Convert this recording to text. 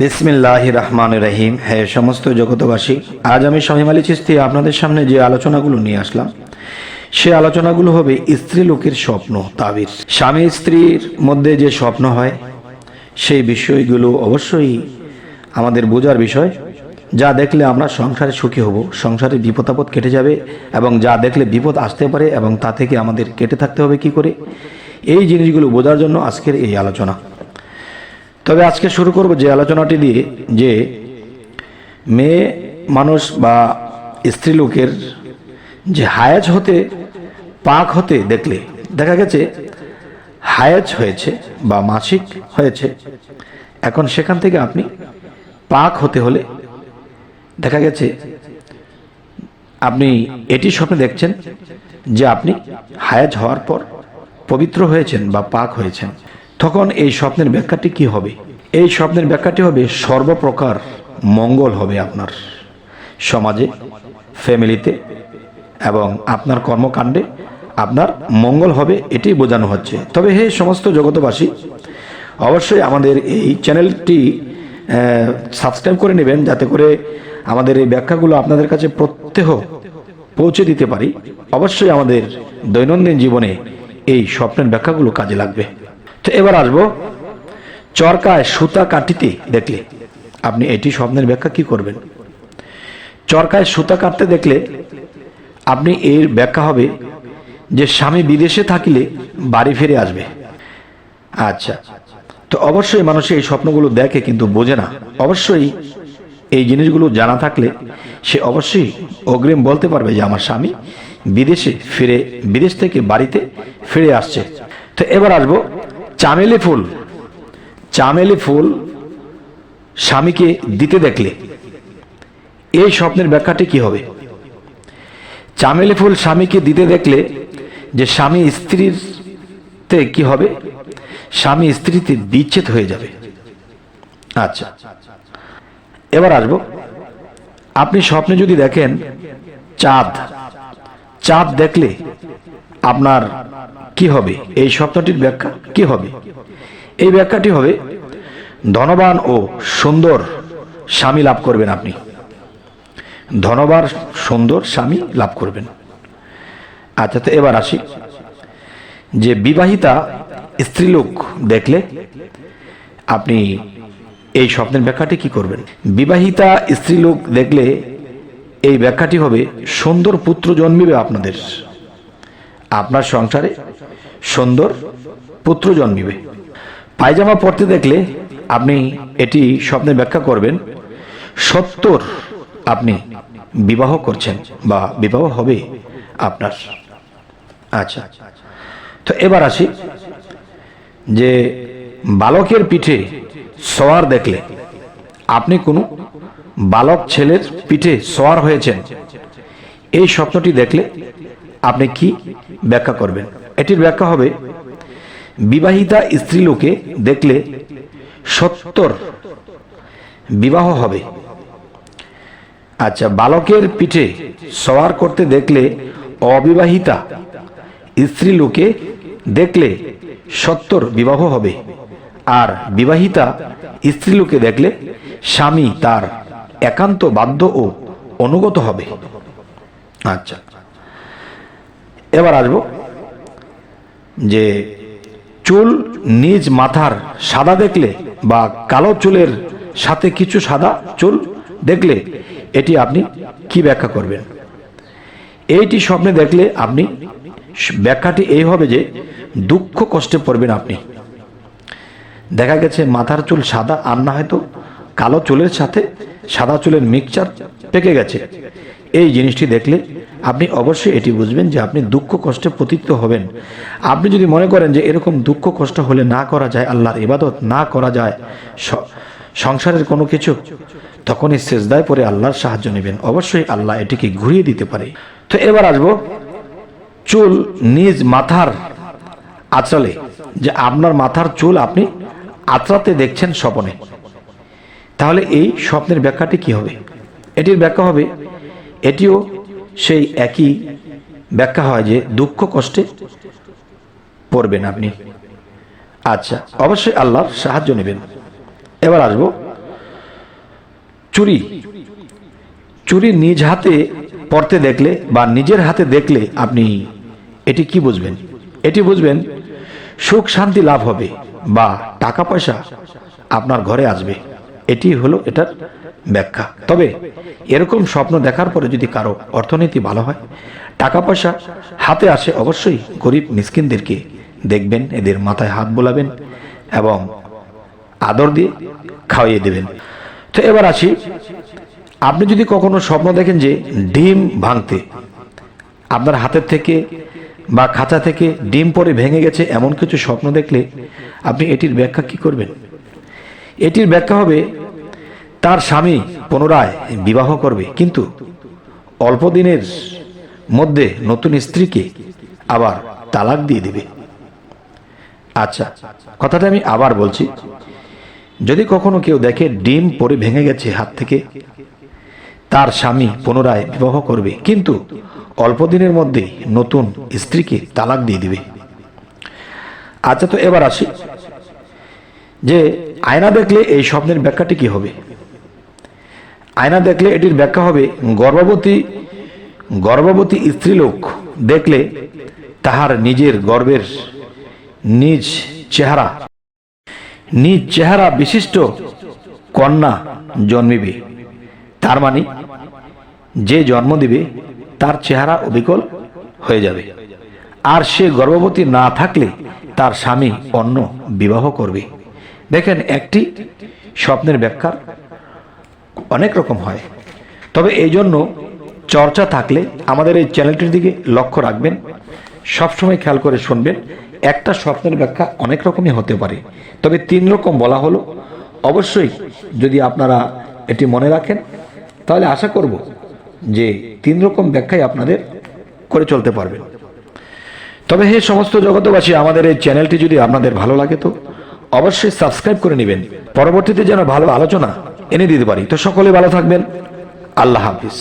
বিসমিল্লাহ রহমান রহিম। হ্যাঁ সমস্ত জগতবাসী আজ আমি শাহিম আলী চিস্তি আপনাদের সামনে যে আলোচনাগুলো নিয়ে আসলাম, সে আলোচনাগুলো হবে স্ত্রী লোকের স্বপ্ন, তাবির। স্বামী স্ত্রীর মধ্যে যে স্বপ্ন হয়, সেই বিষয়গুলো অবশ্যই আমাদের বোঝার বিষয়। যা দেখলে আমরা সংসারে সুখী হব, সংসারে বিপদ আপদ কেটে যাবে এবং যা দেখলে বিপদ আসতে পারে এবং তা থেকে আমাদের কেটে থাকতে হবে কি করে? এই জিনিসগুলো বোঝার জন্য আজকের এই আলোচনা। তবে আজকে শুরু করব যে আলোচনাটি দিয়ে যে মেয়ে মানুষ বা স্ত্রী লোকের যে হায়াজ হতে, পাক হতে দেখলে দেখা গেছে হায়াজ হয়েছে বা মাসিক হয়েছে। এখন সেখান থেকে আপনি পাক হতে হলে দেখা গেছে আপনি এটি স্বপ্নে দেখছেন যে আপনি হায়াজ হওয়ার পর পবিত্র হয়েছেন বা পাক হয়েছেন। তখন এই স্বপ্নের ব্যাখ্যাটি কি হবে? এই স্বপ্নের ব্যাখ্যাটি হবে, সর্বপ্রকার মঙ্গল হবে আপনার সমাজে ফ্যামিলিতে এবং আপনার কর্মকাণ্ডে আপনার মঙ্গল হবে, এটি বোঝানো হচ্ছে। তবে হে সমস্ত জগতবাসী অবশ্যই আমাদের এই চ্যানেলটি সাবস্ক্রাইব করে নেবেন যাতে করে আমাদের এই ব্যাখ্যাগুলো আপনাদের কাছে প্রত্যেহ পৌঁছে দিতে পারি। অবশ্যই আমাদের দৈনন্দিন জীবনে এই স্বপ্নের ব্যাখ্যাগুলো কাজে লাগবে। তো এবার আসব। চরকায় সুতা কাটিতে দেখলে। আপনি এটি স্বপ্নের ব্যাখ্যা কি করবেন? চরকায় সুতা কাটতে দেখলে আপনি এর ব্যাখ্যা হবে যে স্বামী বিদেশে থাকিলে বাড়ি ফিরে আসবে। আচ্ছা। তো অবশ্যই মানুষ এই স্বপ্নগুলো দেখে কিন্তু বোঝে না। অবশ্যই এই জিনিসগুলো জানা থাকলে সে অবশ্যই অগ্রিম বলতে পারবে যে আমার স্বামী বিদেশে ফিরে, বিদেশ থেকে বাড়িতে ফিরে আসছে। তো এবার আসব চামেলি ফুল। চামেলি ফুল স্বামীকে দিতে দেখলে। এই স্বপ্নের ব্যাখ্যাটি কি হবে? চামেলি ফুল স্বামীকে দিতে দেখলে যে স্বামী স্ত্রীতে কি হবে? স্বামী স্ত্রীতে বিচ্ছেদ হয়ে যাবে। আচ্ছা। এবার আসব। আপনি স্বপ্নে যদি দেখেন চাঁদ চাঁদ দেখলে আপনার কি হবে? এই স্বপ্নটির ব্যাখ্যা কি হবে? এই ব্যাখ্যাটি হবে, ধনবান ও সুন্দর স্বামী লাভ করবেন আপনি। ধনবান, সুন্দর স্বামী লাভ করবেন। আচ্ছা তো এবার আসি। যে বিবাহিতা স্ত্রীলোক দেখলে আপনি এই স্বপ্নের ব্যাখ্যাটি কি করবেন? বিবাহিতা স্ত্রীলোক দেখলে এই ব্যাখ্যাটি হবে, সুন্দর পুত্র জন্মিবে আপনাদের। আপনার সংসারে সুন্দর পুত্র জন্মিবে। পায়জামা পরতে দেখলে আপনি এটি স্বপ্নে ব্যাখ্যা করবেন, সত্তর আপনি বিবাহ করছেন বা বিবাহ হবে আপনার। আচ্ছা তো এবার আসি যে বালকের পিঠে সোয়ার দেখলে আপনি কোনো বালক ছেলের পিঠে সোয়ার হয়েছেন, এই স্বপ্নটি দেখলে আপনি কি ব্যাখ্যা করবেন? এটির ব্যাখ্যা হবে, বিবাহিতা স্ত্রী লোকে দেখলে সত্তর বিবাহ হবে। আচ্ছা বালকের পিঠে সওয়ার করতে দেখলে অবিবাহিতা স্ত্রী লোকে দেখলে সত্তর বিবাহ হবে। আর বিবাহিতা স্ত্রী লোকে দেখলে স্বামী তার একান্ত বাধ্য ও অনুগত হবে। আচ্ছা এবার আসব। যে চুল নিজ মাথার সাদা দেখলে বা কালো চুলের সাথে কিছু সাদা চুল দেখলে এটি আপনি কি ব্যাখ্যা করবেন? এইটি স্বপ্নে দেখলে আপনি ব্যাখ্যাটি এই হবে যে দুঃখ কষ্টে পড়বেন আপনি। দেখা গেছে মাথার চুল সাদা, আর না হয়তো কালো চুলের সাথে সাদা চুলের মিক্সচার পেকে গেছে। এই জিনিসটি দেখলে আপনি অবশ্যই এটি বুঝবেন যে আপনি দুঃখ কষ্টে পতিত হবেন। আপনি যদি মনে করেন যে এরকম দুঃখ কষ্ট হলে না করা যায়, আল্লাহর ইবাদত না করা যায় সংসারের কোনো কিছু, তখনই শেষদায় পরে আল্লাহর সাহায্য নেবেন। অবশ্যই আল্লাহ এটিকে ঘুরিয়ে দিতে পারে। তো এবার আসব চুল নিজ মাথার আঁচলে, যে আপনার মাথার চুল আপনি আঁচড়াতে দেখছেন স্বপনে। তাহলে এই স্বপ্নের ব্যাখ্যাটি কি হবে? এটির ব্যাখ্যা হবে, এটিও সেই একই ব্যাখ্যা হয় যে দুঃখ কষ্টে পড়বেন আপনি। আচ্ছা অবশ্যই আল্লাহর সাহায্য নেবেন। এবার আসব চুরি। চুরি নিজ হাতে পড়তে দেখলে বা নিজের হাতে দেখলে আপনি এটি কি বুঝবেন? এটি বুঝবেন সুখ শান্তি লাভ হবে বা টাকা পয়সা আপনার ঘরে আসবে। এটি হলো এটার ব্যাখ্যা। তবে এরকম স্বপ্ন দেখার পরে যদি কারও অর্থনীতি ভালো হয় টাকা পয়সা হাতে আসে অবশ্যই গরিব মিসকিনদেরকে দেখবেন, এদের মাথায় হাত বোলাবেন এবং আদর দিয়ে খাওয়িয়ে দেবেন। তো এবার আসি, আপনি যদি কখনো স্বপ্ন দেখেন যে ডিম ভাঙতে, আপনার হাতের থেকে বা খাঁচা থেকে ডিম পরে ভেঙে গেছে এমন কিছু স্বপ্ন দেখলে আপনি এটির ব্যাখ্যা কি করবেন? এটির ব্যাখ্যা হবে তার স্বামী পুনরায় বিবাহ করবে। কিন্তু অল্প দিনের মধ্যে নতুন স্ত্রীকে আবার তালাক দিয়ে দিবে। আচ্ছা কথাটা আমি আবার বলছি। যদি কখনো কেউ দেখে ডিম পরে ভেঙে গেছে হাত থেকে, তার স্বামী পুনরায় বিবাহ করবে, কিন্তু অল্প দিনের মধ্যেই নতুন স্ত্রীকে তালাক দিয়ে দিবে। আচ্ছা তো এবার আসি যে আয়না দেখলে এই স্বপ্নের ব্যাখ্যাটি কি হবে? আয়না দেখলে এটির ব্যাখ্যা হবে, গর্ভবতী গর্ভবতী স্ত্রীলোক দেখলে তাহার নিজের গর্বের নিজ চেহারা নিজ চেহারা বিশিষ্ট কন্যা জন্মিবে। তার মানে যে জন্ম দিবে, তার চেহারা অবিকল হয়ে যাবে। আর সে গর্ভবতী না থাকলে তার স্বামী অন্য বিবাহ করবে। দেখেন একটি স্বপ্নের ব্যাখ্যা। অনেক রকম হয়। তবে এই জন্য চর্চা থাকলে আমাদের এই চ্যানেলটির দিকে লক্ষ্য রাখবেন, সবসময় খেয়াল করে শুনবেন, একটা স্বপ্নের ব্যাখ্যা অনেক রকমই হতে পারে। তবে তিন রকম বলা হলো। অবশ্যই যদি আপনারা এটি মনে রাখেন, তাহলে আশা করব যে তিন রকম ব্যাখ্যাই আপনাদের করে চলতে পারবেন। তবে হে সমস্ত জগতবাসী আমাদের এই চ্যানেলটি যদি আপনাদের ভালো লাগে তো অবশ্যই সাবস্ক্রাইব করে নেবেন। পরবর্তীতে যেন ভালো আলোচনা এনে দিতে পারি। তো সকলে ভালো থাকবেন। আল্লাহ হাফিজ।